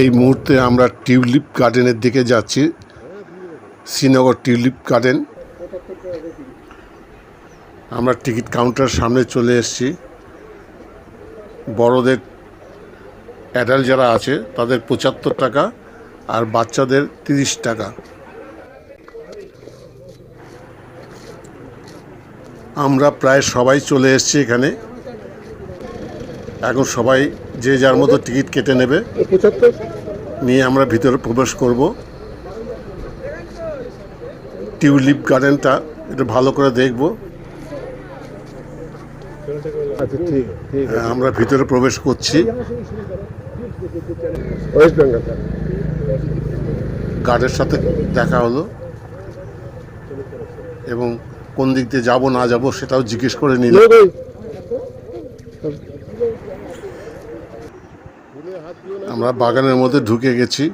এই মুহূর্তে আমরা টিউলিপ গার্ডেনের দিকে যাচ্ছি। Srinagar tulip garden. আমরা টিকিট কাউন্টার সামনে চলে এসেছি। বড়দের অ্যাডাল্ট যারা আছে, তাদের পঁচাত্তর টাকা আর বাচ্চাদের তিরিশ টাকা। আমরা প্রায় সবাই চলে এসেছি এখানে। এখন সবাই যে যার মতো টিকিট কেটে নেবে নিয়ে আমরা ভিতরে প্রবেশ করব। টিউলিপ গার্ডেনটা একটু ভালো করে দেখব। আচ্ছা আমরা ভিতরে প্রবেশ করছি। গার্ডের সাথে দেখা হলো এবং কোন দিক দিয়ে যাব না যাব সেটাও জিজ্ঞেস করে নিল লোক ওই আমরা বাগানের মধ্যে ঢুকে গেছি।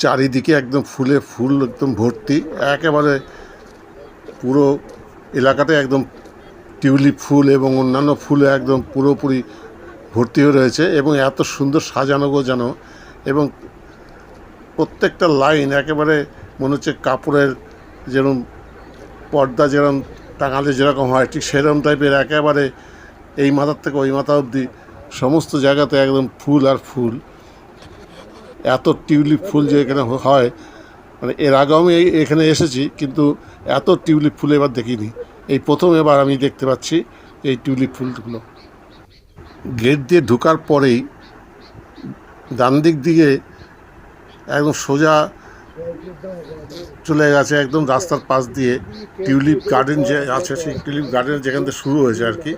চারিদিকে একদম ফুলে ফুল একদম ভর্তি, একেবারে পুরো এলাকাটা একদম টিউলিপ ফুল এবং অন্যান্য ফুলে একদম পুরোপুরি ভর্তি হয়ে রয়েছে এবং এত সুন্দর সাজানো গোজানো এবং প্রত্যেকটা লাইন একেবারে মনে হচ্ছে কাপড়ের যেরকম পর্দা যেরকম টাঙালে যেরকম হয়, ঠিক সেরকম টাইপের একেবারে এই মাথার থেকে ওই মাথা অবধি সমস্ত জায়গাতে একদম ফুল আর ফুল। এত টিউলিপ ফুল যে এখানে হয় মানে এর আগেও আমি এখানে এসেছি, কিন্তু এত টিউলিপ ফুল এবার দেখিনি। এই প্রথম এবার আমি দেখতে পাচ্ছি এই টিউলিপ ফুলগুলো। গেট দিয়ে ঢোকার পরেই ডান দিক দিকে একদম সোজা চলে গেছে, একদম রাস্তার পাশ দিয়ে টিউলিপ গার্ডেন যে আছে, সেই টিউলিপ গার্ডেন যেখান থেকে শুরু হয়েছে আর কি,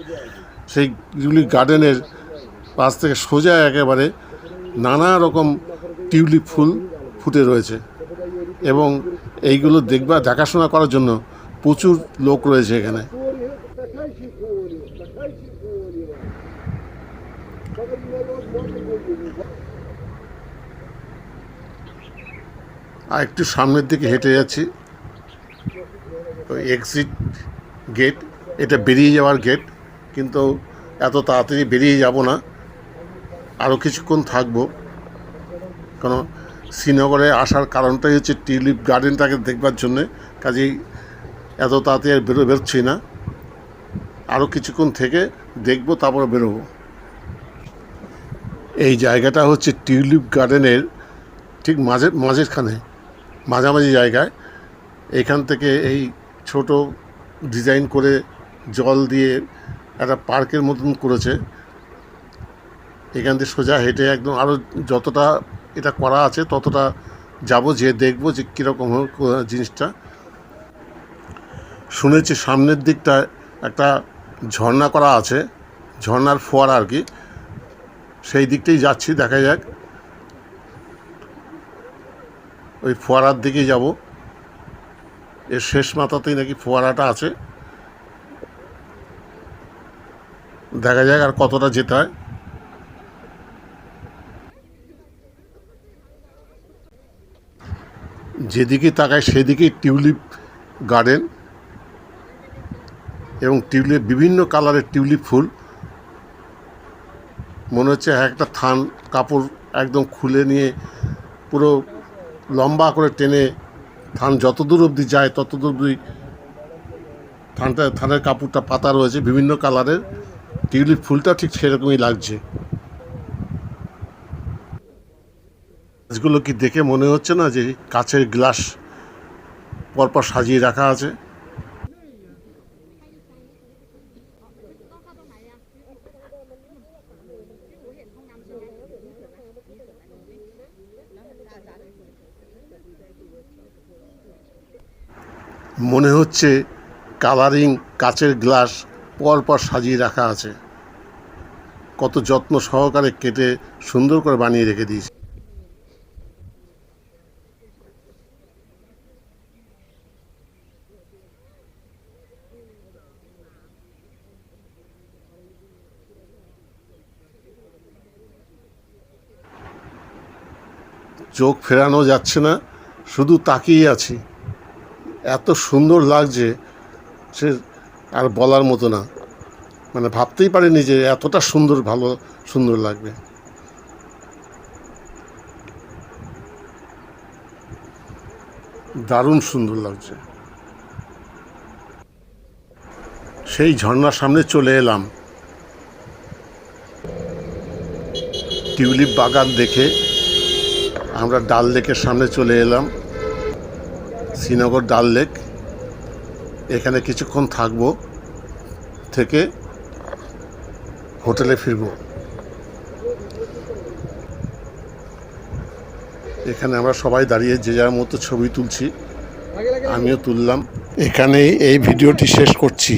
সেই টিউলিপ গার্ডেনের পাশ থেকে সোজা একেবারে নানা রকম টিউলিপ ফুল ফুটে রয়েছে এবং এইগুলো দেখবা দেখাশোনা করার জন্য প্রচুর লোক রয়েছে এখানে। আর একটু সামনের দিকে হেঁটে যাচ্ছি। এক্সিট গেট এটা বেরিয়ে যাওয়ার গেট কিন্তু এত তাড়াতাড়ি বেরিয়ে যাব না। কিছুক্ষণ থাকব। কারণ শ্রীনগরে আসার কারণটাই হচ্ছে টিউলিপ গার্ডেনটাকে দেখবার জন্যে, কাজেই এত তাড়াতাড়ি আর বেরো, বেরোচ্ছি না। আরও কিছুক্ষণ থেকে দেখব, তারপরে বেরোবো। এই জায়গাটা হচ্ছে টিউলিপ গার্ডেনের ঠিক মাঝে মাঝেখানে মাঝামাঝি জায়গায়। এখান থেকে এই ছোট ডিজাইন করে জল দিয়ে একটা পার্কের মতন করেছে। এখান থেকে সোজা হেঁটে একদম আরও যতটা এটা করা আছে, ততটা যাব, যে দেখব যে কীরকম জিনিসটা। শুনেছি সামনের দিকটা একটা ঝর্ণা করা আছে, ঝর্ণার ফোয়ারা আর কি। সেই দিকটাই যাচ্ছি, দেখা যাক। ওই ফোয়ারার দিকেই যাব। এর শেষ মাথাতেই নাকি ফোয়ারাটা আছে। দেখা যাক আর কতটা যেতে হয়। যেদিকে তাকায় সেদিকেই টিউলিপ গার্ডেন এবং টিউলিপ বিভিন্ন কালারের টিউলিপ ফুল। মনে হচ্ছে একটা থান কাপড় একদম খুলে নিয়ে পুরো লম্বা করে টেনে থান যত দূর অবধি যায় তত দূর অবধি থানটা থানের কাপড়টা পাতা রয়েছে বিভিন্ন কালারের। টিউলিপ ফুলটা ঠিক সেরকমই লাগছে। গাছগুলো কি দেখে মনে হচ্ছে না যে কাছের গ্লাস পরপর সাজিয়ে রাখা আছে? মনে হচ্ছে কালারিং কাচের গ্লাস পরপর সাজিয়ে রাখা আছে। কত যত্ন সহকারে কেটে সুন্দর করে বানিয়ে রেখে দিয়েছে। চোখ ফেরানো যাচ্ছে না, শুধু তাকিয়ে আছি। এত সুন্দর লাগছে সে আর বলার মতো না। মানে ভাবতেই পারিনি যে এতটা সুন্দর, ভালো, সুন্দর লাগবে। দারুণ সুন্দর লাগছে। সেই ঝর্নার সামনে চলে এলাম। টিউলিপ বাগান দেখে আমরা ডাল লেকের সামনে চলে এলাম। শ্রীনগর ডাল লেক। এখানে কিছুক্ষণ থাকব থেকে হোটেলে ফিরবো। এখানে আমরা সবাই দাঁড়িয়ে যে যার মতো ছবি তুলছি, আমিও তুললাম। এখানেই এই ভিডিওটি শেষ করছি।